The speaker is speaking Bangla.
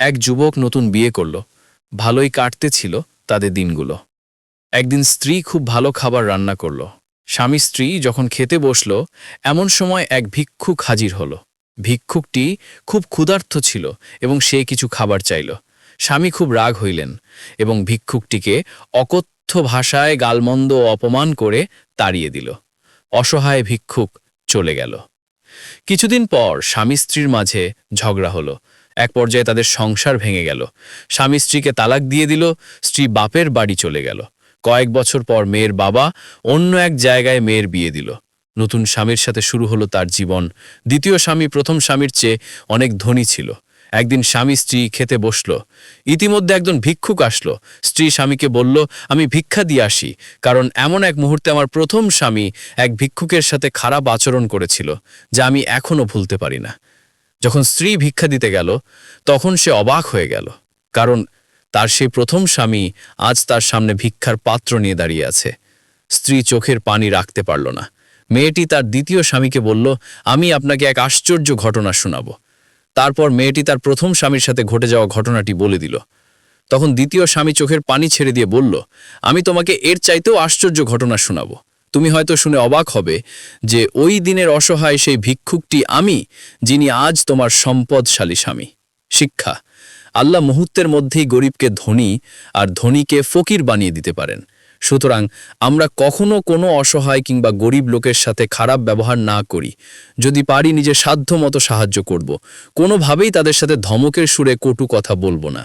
এক যুবক নতুন বিয়ে করল। ভালোই কাটতে ছিল তাদের দিনগুলো। একদিন স্ত্রী খুব ভালো খাবার রান্না করল। স্বামী স্ত্রী যখন খেতে বসল, এমন সময় এক ভিক্ষুক হাজির হল। ভিক্ষুকটি খুব ক্ষুধার্ত ছিল এবং সে কিছু খাবার চাইল। স্বামী খুব রাগ হইলেন এবং ভিক্ষুকটিকে অকথ্য ভাষায় গালমন্দ অপমান করে তাড়িয়ে দিল। অসহায় ভিক্ষুক চলে গেল। কিছুদিন পর স্বামী স্ত্রীর মাঝে ঝগড়া হলো। এক পর্যায়ে তাদের সংসার ভেঙে গেল। স্বামী স্ত্রীকে তালাক দিয়ে দিল, স্ত্রী বাপের বাড়ি চলে গেল। কয়েক বছর পর মেয়ের বাবা অন্য এক জায়গায় মেয়ের বিয়ে দিল। নতুন স্বামীর সাথে শুরু হলো তার জীবন। দ্বিতীয় স্বামী প্রথম স্বামীর চেয়ে অনেক ধনী ছিল। একদিন স্বামী স্ত্রী খেতে বসল। ইতিমধ্যে একজন ভিক্ষুক আসলো। স্ত্রী স্বামীকে বলল, আমি ভিক্ষা দিয়ে আসি, কারণ এমন এক মুহূর্তে আমার প্রথম স্বামী এক ভিক্ষুকের সাথে খারাপ আচরণ করেছিল, যা আমি এখনও ভুলতে পারি না। যখন স্ত্রী ভিক্ষা দিতে গেল, তখন সে অবাক হয়ে গেল, কারণ তার সেই প্রথম স্বামী আজ তার সামনে ভিক্ষার পাত্র নিয়ে দাঁড়িয়ে আছে। স্ত্রী চোখের পানি রাখতে পারল না। মেয়েটি তার দ্বিতীয় স্বামীকে বলল, আমি আপনাকে এক আশ্চর্য ঘটনা শোনাব। তারপর মেয়েটি তার প্রথম স্বামীর সাথে ঘটে যাওয়া ঘটনাটি বলে দিল। তখন দ্বিতীয় স্বামী চোখের পানি ছেড়ে দিয়ে বলল, আমি তোমাকে এর চাইতেও আশ্চর্য ঘটনা শোনাব। তুমি হয়তো শুনে অবাক হবে যে ওই দিনের অসহায় সেই ভিক্ষুকটি আমি, যিনি আজ তোমার সম্পদশালী স্বামী। শিক্ষা, আল্লাহ মুহূর্তের মধ্যেই গরিবকে ধনী আর ধনীকে ফকির বানিয়ে দিতে পারেন। সুতরাং আমরা কখনো কোনো অসহায় কিংবা গরিব লোকের সাথে খারাপ ব্যবহার না করি। যদি পারি নিজের সাধ্য মতো সাহায্য করব। কোনোভাবেই তাদের সাথে ধমকের সুরে কটু কথা বলব না।